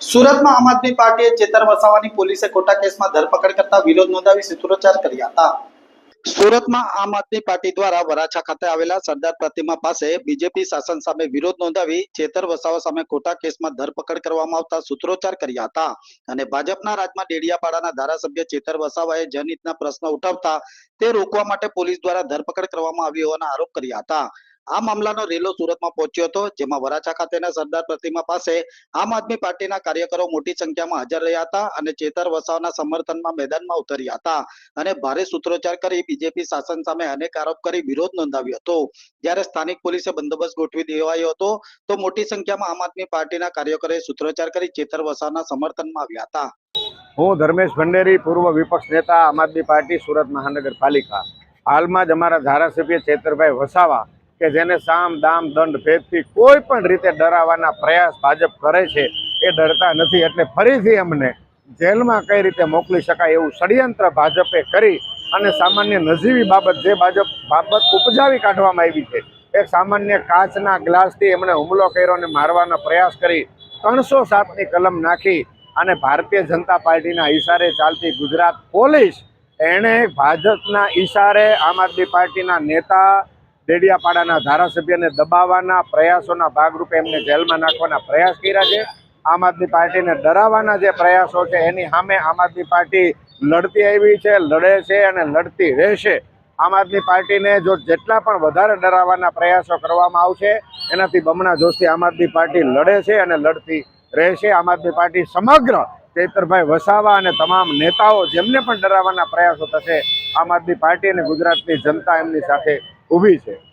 સુરતમાં આમ આદમી પાર્ટીએ ચેતર વસાવાની પોલીસે ખોટા કેસમાં ધરપકડ કરતા વિરોધ નોંધાવી સૂત્રોચ્ચાર કર્યા હતા. સુરતમાં આમ આદમી પાર્ટી દ્વારા વરાછા ખાતે આવેલા સરદાર પ્રતિમા પાસે બીજેપી શાસન સામે વિરોધ નોંધાવી ચેતર વસાવા સામે ખોટા કેસમાં ધરપકડ કરવામાં આવતા સૂત્રોચ્ચાર કર્યા હતા. અને ભાજપના રાજમાં ડેડિયાપાડાના ધારાસભ્ય ચેતર વસાવાએ જનહિતના પ્રશ્ન ઉઠાવતા તે રોકવા માટે પોલીસ દ્વારા ધરપકડ કરવામાં આવી હોવાના આરોપ કર્યા હતા. આ મામલાનો રેલો સુરતમાં પહોંચ્યો હતો, જેમાં વરાછા ખાતેના સરદાર પ્રતિમા પાસે આમ આદમી પાર્ટીના કાર્યકરો મોટી સંખ્યામાં હાજર રહ્યા હતા અને ચેતર વસાવના સમર્થનમાં મેદાનમાં ઉતર્યા હતા અને ભારે સૂત્રોચ્ચાર કરી બીજેપી શાસન સામે અનેક આરોપ કરી વિરોધ નોંધાવ્યો હતો. જ્યારે સ્થાનિક પોલીસે બંદોબસ્ત ગોઠવી દેવાયો હતો, તો મોટી સંખ્યામાં આમ આદમી પાર્ટીના કાર્યકરોએ સૂત્રોચ્ચાર કરી ચેતર વસાવના સમર્થનમાં આવ્યા હતા. હું ધર્મેશ ભંડેરી, પૂર્વ વિપક્ષ નેતા, આમ આદમી પાર્ટી, સુરત મહાનગરપાલિકા. હાલમાં જ અમારા ધારાસભ્ય ચેતરભાઈ વસાવા કે જેને સામ, દામ, દંડ, ભેદથી કોઈ પણ રીતે ડરાવવાના પ્રયાસ ભાજપ કરે છે, એ ડરતા નથી. એટલે ફરીથી અમને જેલમાં કઈ રીતે મોકલી શકાય એવું ષડયંત્ર ભાજપે કરી અને સામાન્ય નજીવી બાબત જે ભાજપ બાબત ઉપજાવી કાઢવામાં આવી છે, એક સામાન્ય કાચના ગ્લાસથી એમણે હુમલો કર્યો અને મારવાનો પ્રયાસ કરી ત્રણસો સાતની કલમ નાખી અને ભારતીય જનતા પાર્ટીના ઈશારે ચાલતી ગુજરાત પોલીસ એણે ભાજપના ઈશારે આમ આદમી પાર્ટીના નેતા ડેડિયાપાડાના ધારાસભ્યને દબાવવાના પ્રયાસોના ભાગરૂપે એમને જેલમાં નાખવાના પ્રયાસ કર્યા છે. આમ આદમી પાર્ટીને ડરાવવાના જે પ્રયાસો છે, એની સામે આમ આદમી પાર્ટી લડતી આવી છે, લડે છે અને લડતી રહેશે. આમ આદમી પાર્ટીને જો જેટલા પણ વધારે ડરાવવાના પ્રયાસો કરવામાં આવશે, એનાથી બમણા જોશી આમ આદમી પાર્ટી લડે છે અને લડતી રહેશે. આમ આદમી પાર્ટી સમગ્ર ચૈતરભાઈ વસાવા અને તમામ નેતાઓ જેમને પણ ડરાવવાના પ્રયાસો થશે, આમ આદમી પાર્ટી અને ગુજરાતની જનતા એમની સાથે ઊભી છે.